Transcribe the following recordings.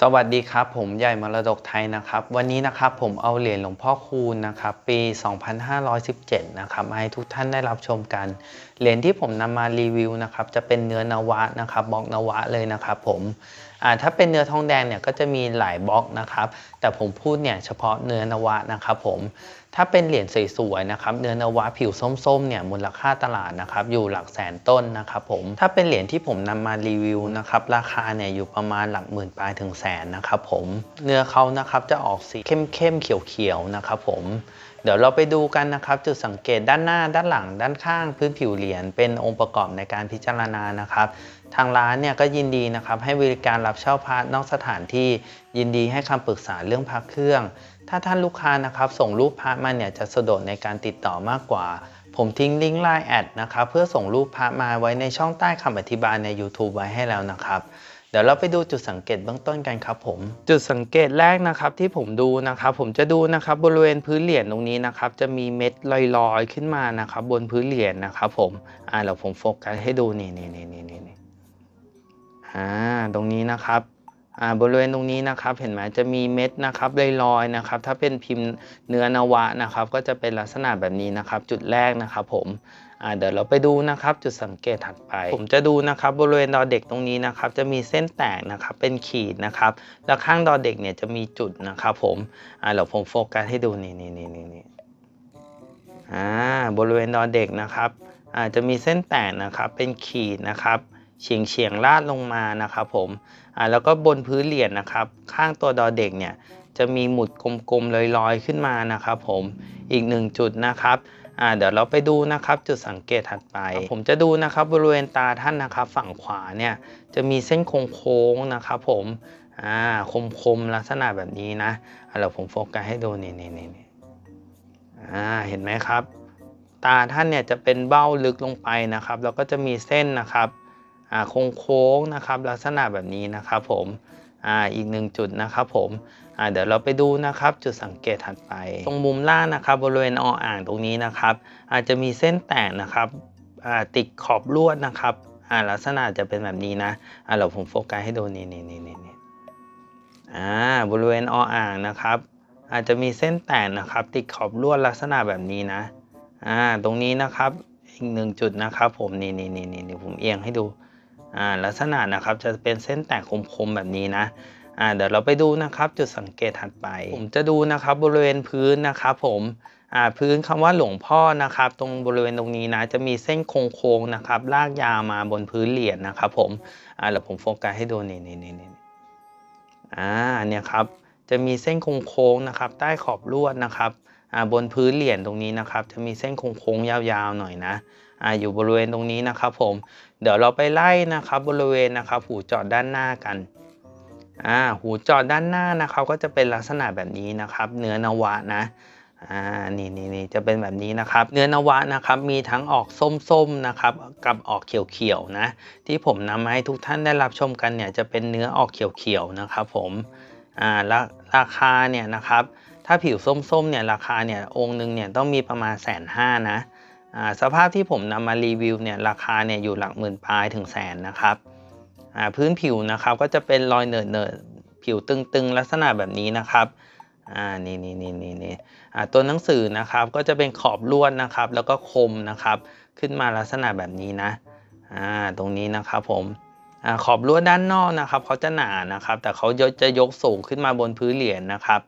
สวัสดีครับ ผมใหญ่มรดกไทยนะครับ วันนี้นะครับผมเอาเหรียญหลวงพ่อคูณนะครับปี 2517 นะครับมาให้ทุกท่านได้รับชมกัน เหรียญที่ผมนำมารีวิวนะครับจะเป็นเนื้อนวะนะครับบล็อกนวะเลยนะครับผม ถ้าเป็นเนื้อทองแดงเนี่ยก็จะมีหลายบล็อกนะครับ แต่ผมพูดเนี่ยเฉพาะเนื้อนวะนะครับผมถ้าเป็นเหรียญสวยๆนะครับเนื้อนวะผิวส้มๆเนี่ยมูลค่าตลาดนะครับอยู่หลักแสนต้นนะครับผมถ้าเป็นเหรียญที่ผมนำมารีวิวนะครับราคาเนี่ยอยู่ประมาณหลักหมื่นปลายถึงแสนนะครับผมเนื้อเขานะครับจะออกสีเข้มๆเขียวๆนะครับผม เดี๋ยวเราไปดูกันนะครับ จุดสังเกตด้านหน้าด้านหลัง ด้านข้างพื้นผิวเหรียญเป็นองค์ประกอบในการพิจารณานะครับ ทางร้านเนี่ยก็ยินดีนะครับ ให้บริการรับเช่าพาร์ทนอกสถานที่ยินดีให้คำปรึกษาเรื่องพักเครื่อง ถ้าท่านลูกค้านะครับ ส่งรูปพระมาเนี่ยจะสะดวกในการติดต่อมากกว่า ผมทิ้งลิงก์ไลน์แอดนะครับเพื่อส่งรูปพระมาไว้ในช่องใต้คำอธิบายใน YouTube ไว้ให้แล้วนะครับ เดี๋ยวเราไปดูจุดสังเกตเบื้องต้นกันครับผม จุดสังเกตแรกนะครับที่ผมดูนะครับผมจะดูนะครับบริเวณพื้นเหรียญตรงนี้นะครับจะมีเม็ดลอยๆขึ้นมานะครับบนพื้นเหรียญนะครับผมอ่าเดี๋ยวผมโฟกัสให้ดูนี่นี่นี่นี่นี่อ่าตรงนี้นะครับ อ่าบริเวณตรงนี้นะครับเห็นไหมจะมีเม็ดนะครับลอยๆนะครับ ถ้าเป็นพิมพ์เนื้อนวะนะครับ ก็จะเป็นลักษณะแบบนี้นะครับ จุดแรกนะครับผมอ่าเดี๋ยวเราไปดูนะครับจุดสังเกตถัดไป ผมจะดูนะครับบริเวณดอเด็กตรงนี้นะครับ จะมีเส้นแตกนะครับเป็นขีดนะครับแล้วข้างดอเด็กเนี่ยจะมีจุดนะครับผมอ่าเดี๋ยวผมโฟกัสให้ดูนี่นี่นี่นี่นี่อ่าบริเวณดอเด็กนะครับอ่าจะมีเส้นแตกนะครับเป็นขีดนะครับ เฉียงเฉียงลาดลงมานะครับผมอ่าแล้วก็บนพื้นเหรียญนะครับ ข้างตัวดอเด็กเนี่ยจะมีหมุดกลมๆลอยๆขึ้นมานะครับผมอีกหนึ่งจุดนะครับอ่าเดี๋ยวเราไปดูนะครับจุดสังเกตถัดไป ผมจะดูนะครับบริเวณตาท่านนะครับ ฝั่งขวาเนี่ยจะมีเส้นโค้งๆนะครับผมอ่าคมๆลักษณะแบบนี้นะอ่าเดี๋ยวผมโฟกัสให้ดูนี่นี่นี่อ่าเห็นไหมครับ ตาท่านเนี่ยจะเป็นเบ้าลึกลงไปนะครับ แล้วก็จะมีเส้นนะครับ อ่าโค้งนะครับลักษณะแบบนี้นะครับผมอีกหนึ่งจุดนะครับผมเดี๋ยวเราไปดูนะครับจุดสังเกตถัดไป ตรงมุมล่างนะครับบริเวณออ่างตรงนี้นะครับ อาจจะมีเส้นแตกนะครับติดขอบลวดนะครับลักษณะจะเป็นแบบนี้นะเราผมโฟกัสให้ดูนี่นี่นี่นี่นี่บริเวณออ่างนะครับ อาจจะมีเส้นแตกนะครับ ติดขอบลวดลักษณะแบบนี้นะตรงนี้นะครับอีกหนึ่งจุดนะครับ ผมนี่นี่นี่นี่ผมเอียงให้ดู อ่าลักษณะนะครับจะเป็นเส้นแตกคมๆแบบนี้นะอ่าเดี๋ยวเราไปดูนะครับจุดสังเกตถัดไป ผมจะดูนะครับบริเวณพื้นนะครับผมอ่าพื้นคำว่าหลวงพ่อนะครับ ตรงบริเวณตรงนี้นะจะมีเส้นโค้งๆนะครับลากยาวมาบนพื้นเหรียญนะครับผมอ่าเดี๋ยวผมโฟกัสให้ดูนี่นี่นี่นี่อ่าเนี่ยครับจะมีเส้นโค้งๆนะครับ ใต้ขอบลวดนะครับอ่าบนพื้นเหรียญตรงนี้นะครับ จะมีเส้นโค้งๆยาวๆหน่อยนะ อ่าอยู่บริเวณตรงนี้นะครับผม เดี๋ยวเราไปไล่นะครับบริเวณนะครับหูจอดด้านหน้ากันอ่าหูจอดด้านหน้านะครับก็จะเป็นลักษณะแบบนี้นะครับ เนื้อนวะนะอ่านี่นี่นี่จะเป็นแบบนี้นะครับ เนื้อนวะนะครับมีทั้งออกส้มๆนะครับกับออกเขียวๆนะ ที่ผมนำมาให้ทุกท่านได้รับชมกันเนี่ยจะเป็นเนื้อออกเขียวๆนะครับผมอ่าราราคาเนี่ยนะครับถ้าผิวส้มๆเนี่ยราคาเนี่ยองค์หนึ่งเนี่ยต้องมีประมาณแสนห้านะ สภาพที่ผมนำมารีวิวเนี่ยราคาเนี่ยอยู่หลักหมื่นปลายถึงแสนนะครับพื้นผิวนะครับก็จะเป็นรอยเนิร์ดเนิร์ดผิวตึงๆ ลักษณะแบบนี้นะครับอ่านี่นี่นี่นี่นี่อ่าตัวหนังสือนะครับก็จะเป็นขอบลวดนะครับ แล้วก็คมนะครับ ขึ้นมาลักษณะแบบนี้นะอ่าตรงนี้นะครับผมอ่าขอบลวดด้านนอกนะครับเขาจะหนานะครับ แต่เขาจะยกสูงขึ้นมาบนพื้นเหรียญนะครับ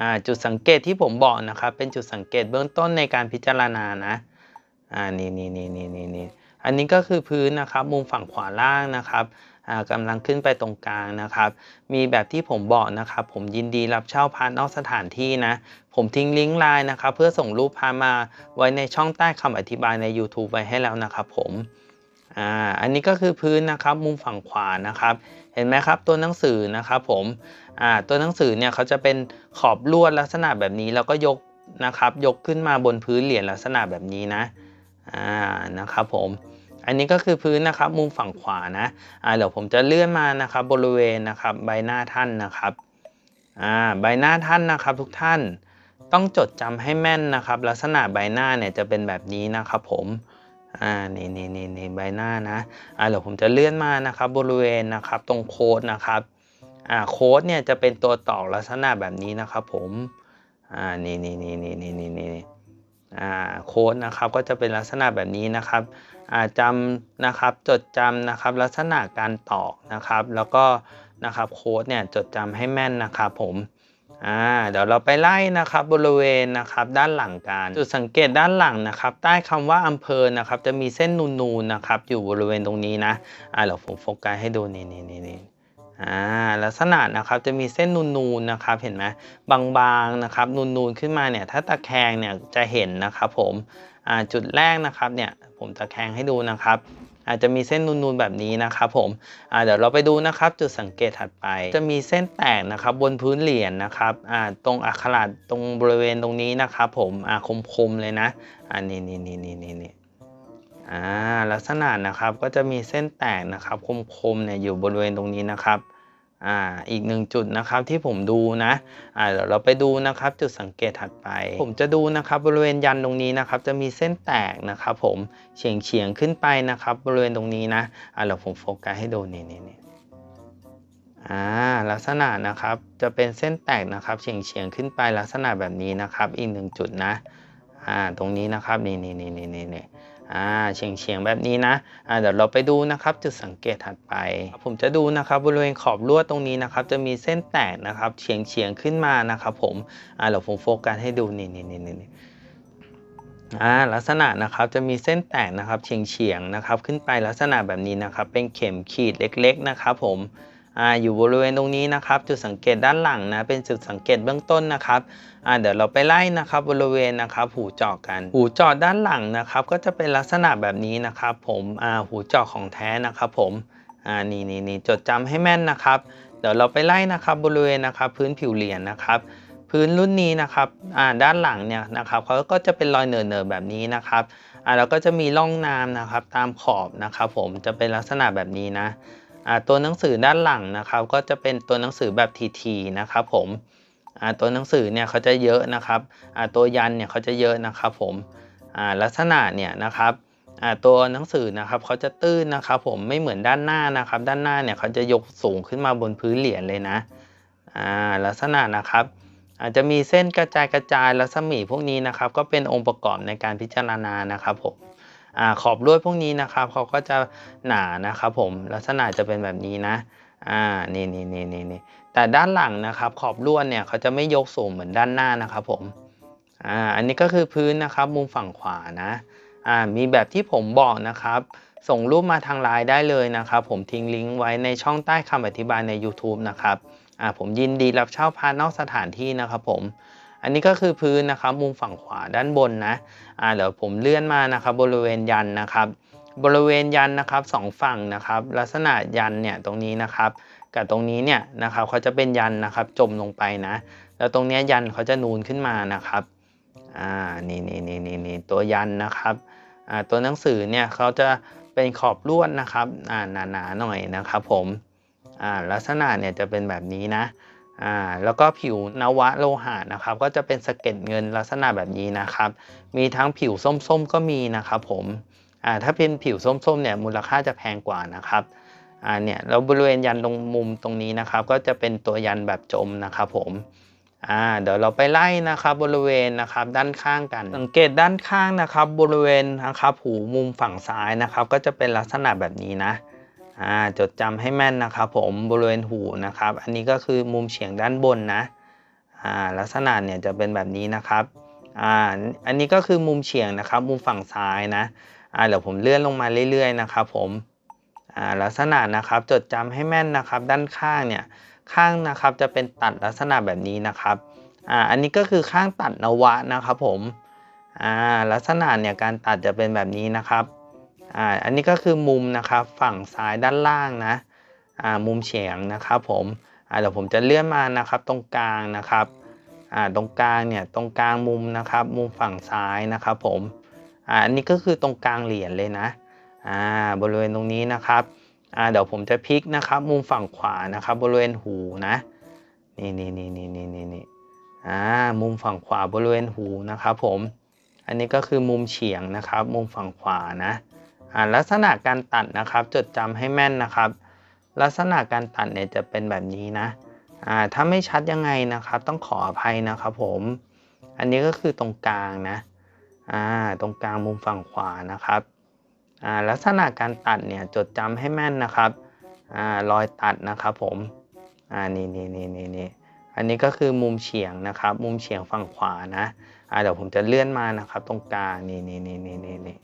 อ่าจุดสังเกตที่ผมบอกนะครับ เป็นจุดสังเกตเบื้องต้นในการพิจารณานะ อ่านี่นี่นี่นี่นี่นี่อันนี้ก็คือพื้นนะครับมุมฝั่งขวาล่างนะครับกำลังขึ้นไปตรงกลางนะครับ มีแบบที่ผมบอกนะครับ ผมยินดีรับเช่าพาร์ทนอกสถานที่นะ ผมทิ้งลิงก์ไลน์นะครับ เพื่อส่งรูปพามาไว้ในช่องใต้คำอธิบายใน YouTube ไว้ให้แล้วนะครับผมอ่าอันนี้ก็คือพื้นนะครับมุมฝั่งขวานะครับ เห็นไหมครับตัวหนังสือนะครับผมอ่าตัวหนังสือเนี่ยเขาจะเป็นขอบลวดลักษณะแบบนี้แล้วก็ยกนะครับ ยกขึ้นมาบนพื้นเหรียญลักษณะแบบนี้นะ อ่านะครับผมอันนี้ก็คือพื้นนะครับมุมฝั่งขวานะอ่าเดี๋ยวผมจะเลื่อนมานะครับบริเวณนะครับใบหน้าท่านนะครับอ่าใบหน้าท่านนะครับทุกท่านต้องจดจำให้แม่นนะครับ ลักษณะใบหน้าเนี่ยจะเป็นแบบนี้นะครับผมอ่านี่นี่นี่นี่ใบหน้านะอ่าเดี๋ยวผมจะเลื่อนมานะครับบริเวณนะครับตรงโค้ดนะครับอ่าโค้ดเนี่ยจะเป็นตัวต่อลักษณะแบบนี้นะครับผมอ่านี่นี่นี่นี่นี่นี่นี่ โค้ดนะครับก็จะเป็นลักษณะแบบนี้นะครับจำนะครับจดจำนะครับลักษณะการตอกนะครับ แล้วก็นะครับโค้ดเนี่ยจดจำให้แม่นนะครับผมอ่าเดี๋ยวเราไปไล่นะครับบริเวณนะครับด้านหลังกันจุดสังเกตด้านหลังนะครับ ใต้คำว่าอำเภอนะครับจะมีเส้นนูนๆนะครับ อยู่บริเวณตรงนี้นะอ่าเดี๋ยวผมโฟกัสให้ดูนี่นี่นี่ อ่าลักษณะนะครับจะมีเส้นนูนๆนะครับเห็นไหมบางๆนะครับนูนๆขึ้นมาเนี่ยถ้าตะแคงเนี่ยจะเห็นนะครับผมอ่าจุดแรกนะครับเนี่ยผมตะแคงให้ดูนะครับ อาจจะมีเส้นนูนๆแบบนี้นะครับผมอ่าเดี๋ยวเราไปดูนะครับจุดสังเกตถัดไป จะมีเส้นแตกนะครับบนพื้นเหรียญนะครับอ่าตรงอักขระตรงบริเวณตรงนี้นะครับผมอ่าคมๆเลยนะอ่านี่นี่นี่นี่นี่นี่ อ่าลักษณะนะครับก็จะมีเส้นแตกนะครับคมๆเนี่ยอยู่บริเวณตรงนี้นะครับอ่าอีกหนึ่งจุดนะครับที่ผมดูนะอ่าเดี๋ยวเราไปดูนะครับจุดสังเกตถัดไป ผมจะดูนะครับบริเวณยันตรงนี้นะครับ จะมีเส้นแตกนะครับ ผมเฉียงเฉียงขึ้นไปนะครับ บริเวณตรงนี้นะอ่าเดี๋ยวผมโฟกัสให้ดูนี่นี่นี่อ่าลักษณะนะครับจะเป็นเส้นแตกนะครับเฉียงเฉียงขึ้นไปลักษณะแบบนี้นะครับ อีกหนึ่งจุดนะอ่าตรงนี้นะครับนี่นี่นี่นี่นี่นี่ อ่าเฉียงเฉียงแบบนี้นะอ่าเดี๋ยวเราไปดูนะครับ จุดสังเกตถัดไป ผมจะดูนะครับบริเวณขอบลวดตรงนี้นะครับ จะมีเส้นแตกนะครับเฉียงเฉียงขึ้นมานะครับ ผมอ่าเดี๋ยวผมโฟกัสให้ดูนี่นี่นี่นี่อ่าลักษณะนะครับจะมีเส้นแตกนะครับเฉียงเฉียงนะครับ ขึ้นไปลักษณะแบบนี้นะครับ เป็นเข็มขีดเล็ก ๆ นะครับ ผม ออยู่บริเวณตรงนี้นะครับ จุดสังเกตด้านหลังนะเป็นจุดสังเกตเบื้องต้นนะครับเดี๋ยวเราไปไล่นะครับบริเวณนะครับหูเจาะกัน หูเจาะด้านหลังนะครับก็จะเป็นลักษณะแบบนี้นะครับ ผมหูเจาะของแท้นะครับผมนี่นี่นี่จดจำให้แม่นนะครับ เดี๋ยวเราไปไล่นะครับบริเวณนะครับพื้นผิวเหรียญนะครับพื้นรุ่นนี้นะครับด้านหลังเนี่ยนะครับเขาก็จะเป็นรอยเนิร์ๆแบบนี้นะครับแล้วก็จะมีร่องน้ำนะครับตามขอบนะครับผมจะเป็นลักษณะแบบนี้นะ ตัวหนังสือด้านหลังนะครับก็จะเป็นตัวหนังสือแบบทีๆนะครับผมตัวหนังสือเนี่ยเขาจะเยอะนะครับตัวยันเนี่ยเขาจะเยอะนะครับผมลักษณะเนี่ยนะครับตัวหนังสือนะครับเขาจะตื้นนะครับผมไม่เหมือนด้านหน้านะครับ ด้านหน้าเนี่ยเขาจะยกสูงขึ้นมาบนพื้นเหรียญเลยนะลักษณะนะครับ อาจจะมีเส้นกระจายกระจายรัศมีพวกนี้นะครับ ก็เป็นองค์ประกอบในการพิจารณานะครับผม อขอบลวดพวกนี้นะครับเขาก็จะหนานะครับผมลักษณะจะเป็นแบบนี้นะอ่านี่นี่นี่นี่นี่แต่ด้านหลังนะครับขอบลวดเนี่ยเขาจะไม่ยกสูงเหมือนด้านหน้านะครับผมอ่าอันนี้ก็คือพื้นนะครับมุมฝั่งขวานะอ่ามีแบบที่ผมบอกนะครับส่งรูปมาทางไลน์ได้เลยนะครับ ผมทิ้งลิงก์ไว้ในช่องใต้คำอธิบายใน YouTube นะครับอ่าผมยินดีรับเช่าพานอกสถานที่นะครับผม อันนี้ก็คือพื้นนะครับมุมฝั่งขวาด้านบนนะอ่าเดี๋ยวผมเลื่อนมานะครับบริเวณยันนะครับ บริเวณยันนะครับสองฝั่งนะครับ ลักษณะยันเนี่ยตรงนี้นะครับกับตรงนี้เนี่ยนะครับเขาจะเป็นยันนะครับจมลงไปนะ แล้วตรงนี้ยยันเขาจะนูนขึ้นมานะครับอ่านี่นี่นี่นี่นี่ตัวยันนะครับอ่าตัวหนังสือเนี่ยเขาจะเป็นขอบลวดนะครับอ่าหนาๆหน่อยนะครับผมอ่าลักษณะเนี่ยจะเป็นแบบนี้นะ อ่าแล้วก็ผิวนวะโลหะนะครับ ก็จะเป็นสะเก็ดเงินลักษณะแบบนี้นะครับ มีทั้งผิวส้มๆก็มีนะครับผมอ่าถ้าเป็นผิวส้มๆเนี่ยมูลค่าจะแพงกว่านะครับอ่าเนี่ยแล้วบริเวณยันตรงมุมตรงนี้นะครับ ก็จะเป็นตัวยันแบบจมนะครับผมอ่าเดี๋ยวเราไปไล่นะครับบริเวณนะครับด้านข้างกัน สังเกตด้านข้างนะครับ บริเวณนะครับหูมุมฝั่งซ้ายนะครับ ก็จะเป็นลักษณะแบบนี้นะ อ่าจดจำให้แม่นนะครับผมบริเวณหูนะครับ อันนี้ก็คือมุมเฉียงด้านบนนะอ่าลักษณะเนี่ยจะเป็นแบบนี้นะครับอ่าอันนี้ก็คือมุมเฉียงนะครับ มุมฝั่งซ้ายนะอ่าเดี๋ยวผมเลื่อนลงมาเรื่อยๆนะครับผมอ่าลักษณะนะครับจดจำให้แม่นนะครับ ด้านข้างเนี่ยข้างนะครับจะเป็นตัดลักษณะแบบนี้นะครับอ่าอันนี้ก็คือข้างตัดนวะนะครับผมอ่าลักษณะเนี่ยการตัดจะเป็นแบบนี้นะครับ อ่าอันนี้ก็คือมุมนะครับฝั่งซ้ายด้านล่างนะอ่ามุมเฉียงนะครับผมอ่าเดี๋ยวผมจะเลื่อนมานะครับตรงกลางนะครับอ่าตรงกลางเนี่ยตรงกลางมุมนะครับ มุมฝั่งซ้ายนะครับผมอ่าอันนี้ก็คือตรงกลางเหรียญเลยนะอ่าบริเวณตรงนี้นะครับอ่าเดี๋ยวผมจะพลิกนะครับมุมฝั่งขวานะครับบริเวณหูนะนี่นี่นี่นี่นี่นี่นี่อ่ามุมฝั่งขวาบริเวณหูนะครับผม อันนี้ก็คือมุมเฉียงนะครับ มุมฝั่งขวานะ อ่าลักษณะการตัดนะครับ จดจำให้แม่นนะครับ ลักษณะการตัดเนี่ยจะเป็นแบบนี้นะอ่าถ้าไม่ชัดยังไงนะครับ ต้องขออภัยนะครับผม อันนี้ก็คือตรงกลางนะอ่าตรงกลางมุมฝั่งขวานะครับอ่าลักษณะการตัดเนี่ยจดจำให้แม่นนะครับอ่ารอยตัดนะครับผมอ่านี่นี่นี่นี่นี่อันนี้ก็คือมุมเฉียงนะครับ มุมเฉียงฝั่งขวานะอ่าเดี๋ยวผมจะเลื่อนมานะครับ ตรงกลางนี่นี่นี่นี่นี่นี่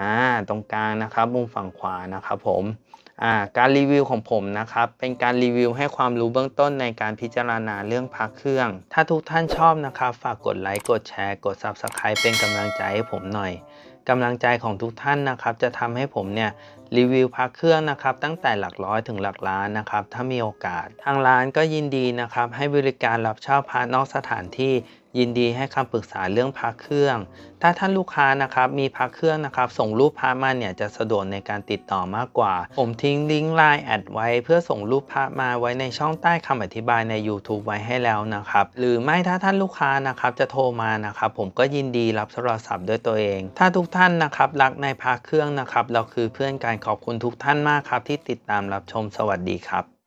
อ่าตรงกลางนะครับมุมฝั่งขวานะครับผมอ่าการรีวิวของผมนะครับเป็นการรีวิวให้ความรู้เบื้องต้นในการพิจารณาเรื่องพักเครื่อง ถ้าทุกท่านชอบนะครับฝากกดไลค์กดแชร์กด Subscribe เป็นกำลังใจให้ผมหน่อยกำลังใจของทุกท่านนะครับจะทำให้ผมเนี่ย รีวิวพักเครื่องนะครับตั้งแต่หลักร้อยถึงหลักล้านนะครับถ้ามีโอกาส ทางร้านก็ยินดีนะครับให้บริการรับเช่าพระนอกสถานที่ยินดีให้คำปรึกษาเรื่องพักเครื่อง ถ้าท่านลูกค้านะครับมีพักเครื่องนะครับ ส่งรูปพระมาเนี่ยจะสะดวกในการติดต่อมากกว่า ผมทิ้งลิงก์ไลน์แอดไว้ เพื่อส่งรูปพระมาไว้ในช่องใต้คำอธิบายใน YouTube ไว้ให้แล้วนะครับ หรือไม่ถ้าท่านลูกค้านะครับจะโทรมานะครับ ผมก็ยินดีรับโทรศัพท์ด้วยตัวเอง ถ้าทุกท่านนะครับรักในพักเครื่องนะครับเราคือเพื่อนกันขอบคุณทุกท่านมากครับที่ติดตามรับชมสวัสดีครับ